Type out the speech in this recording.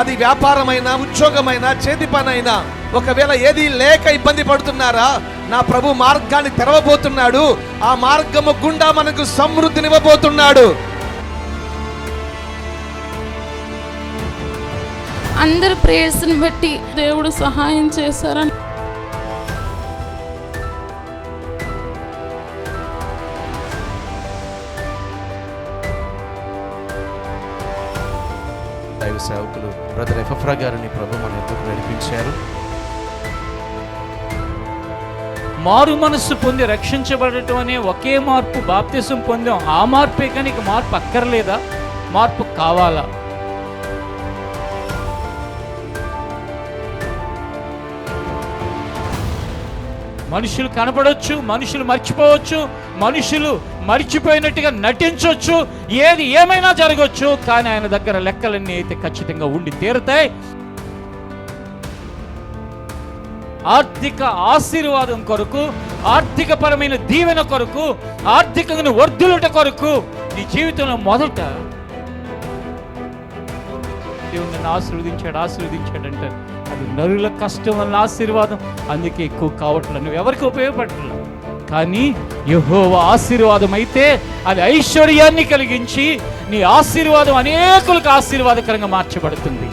అది వ్యాపారమైనా ఉద్యోగమైనా చేతి పనైనా ఒకవేళ ఏది లేక ఇబ్బంది పడుతున్నారా నా ప్రభు మార్గాన్ని తెరవబోతున్నాడు. ఆ మార్గము గుండా మనకు సమృద్ధినివ్వబోతున్నాడు. అందరి ప్రేయర్స్ని బట్టి దేవుడు సహాయం చేశారని దైవ సేవకులు బ్రదర్ ఎఫ్రా గారిని ప్రభు మన ఎందుకు నడిపించారు. మారు మనస్సు పొంది రక్షించబడటం అనే ఒకే మార్పు బాప్తిసం పొందాం. ఆ మార్పే కానీ మార్పు అక్కర్లేదా? మార్పు కావాలా? మనుషులు కనపడవచ్చు మనుషులు మర్చిపోవచ్చు మనుషులు మర్చిపోయినట్టుగా నటించవచ్చు ఏది ఏమైనా జరగవచ్చు కానీ ఆయన దగ్గర లెక్కలన్నీ అయితే ఖచ్చితంగా ఉండి తీరుతాయి. ఆర్థిక ఆశీర్వాదం కొరకు ఆర్థిక పరమైన దీవెన కొరకు ఆర్థికంగా వర్ధులుట కొరకు నీ జీవితంలో మొదట దేవుడు నన్ను ఆశీర్వదించాడు ఆశీర్వదించాడు అంటే అది నరుల కష్టం వల్ల ఆశీర్వాదం. అందుకే ఎక్కువ కావట్లేదు. నువ్వు ఎవరికి ఉపయోగపడట్లేదు కానీ యహోవ ఆశీర్వాదం అయితే అది ఐశ్వర్యాన్ని కలిగించి నీ ఆశీర్వాదం అనేకులకు ఆశీర్వాదకరంగా మార్చబడుతుంది.